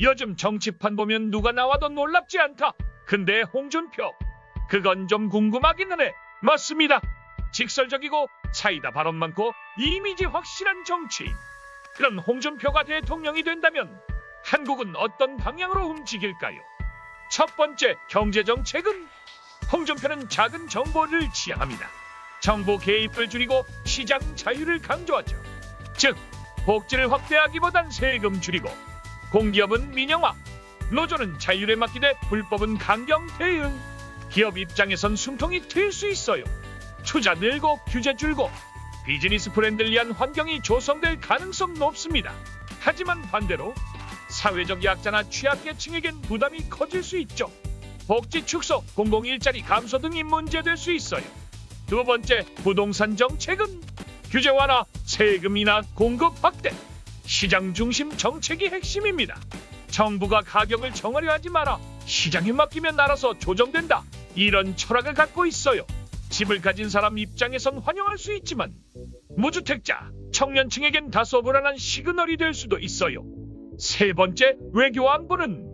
요즘 정치판 보면 누가 나와도 놀랍지 않다. 근데 홍준표 그건 좀 궁금하기는 해. 맞습니다. 직설적이고 사이다 발언 많고 이미지 확실한 정치인. 그런 홍준표가 대통령이 된다면 한국은 어떤 방향으로 움직일까요? 첫 번째 경제 정책은 홍준표는 작은 정보를 지향합니다. 정보 개입을 줄이고 시장 자유를 강조하죠. 즉 복지를 확대하기보단 세금 줄이고 공기업은 민영화, 노조는 자율에 맡기되 불법은 강경 대응. 기업 입장에선 숨통이 트일 수 있어요. 투자 늘고 규제 줄고 비즈니스 브랜드를 위한 환경이 조성될 가능성 높습니다. 하지만 반대로 사회적 약자나 취약계층에겐 부담이 커질 수 있죠. 복지 축소, 공공 일자리 감소 등이 문제될 수 있어요. 두 번째, 부동산 정책은 규제 완화, 세금 인하, 공급 확대, 시장 중심 정책이 핵심입니다. 정부가 가격을 정하려 하지 마라. 시장에 맡기면 알아서 조정된다. 이런 철학을 갖고 있어요. 집을 가진 사람 입장에선 환영할 수 있지만 무주택자, 청년층에겐 다소 불안한 시그널이 될 수도 있어요. 세 번째, 외교 안보는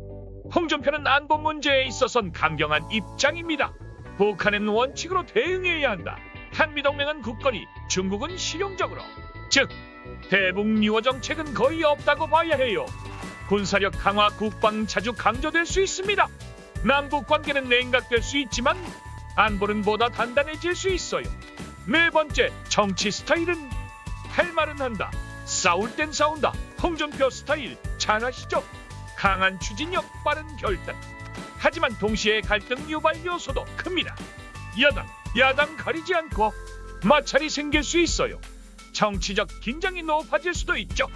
홍준표는 안보 문제에 있어선 강경한 입장입니다. 북한은 원칙으로 대응해야 한다. 한미동맹은 굳건히, 중국은 실용적으로. 즉, 대북유화 정책은 거의 없다고 봐야 해요. 군사력 강화 국방 자주 강조될 수 있습니다. 남북 관계는 냉각될 수 있지만 안보는 보다 단단해질 수 있어요. 네 번째, 정치 스타일은 할 말은 한다. 싸울 땐 싸운다. 홍준표 스타일 잘 아시죠? 강한 추진력, 빠른 결단. 하지만 동시에 갈등 유발 요소도 큽니다. 여당, 야당 가리지 않고 마찰이 생길 수 있어요. 정치적 긴장이 높아질 수도 있죠.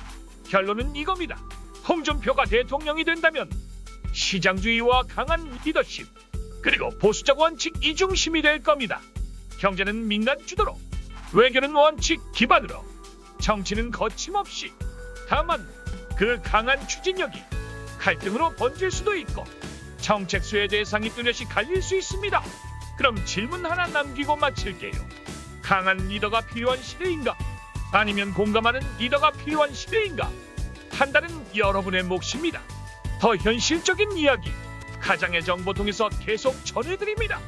결론은 이겁니다. 홍준표가 대통령이 된다면 시장주의와 강한 리더십 그리고 보수적 원칙 이 중심이 될 겁니다. 경제는 민간 주도로 외교는 원칙 기반으로 정치는 거침없이 다만 그 강한 추진력이 갈등으로 번질 수도 있고 정책 수혜 대상이 뚜렷이 갈릴 수 있습니다. 그럼 질문 하나 남기고 마칠게요. 강한 리더가 필요한 시대인가? 아니면 공감하는 리더가 필요한 시대인가? 판단은 여러분의 몫입니다. 더 현실적인 이야기 가장의 정보 통해서 계속 전해드립니다.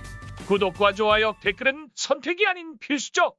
구독과 좋아요, 댓글은 선택이 아닌 필수죠.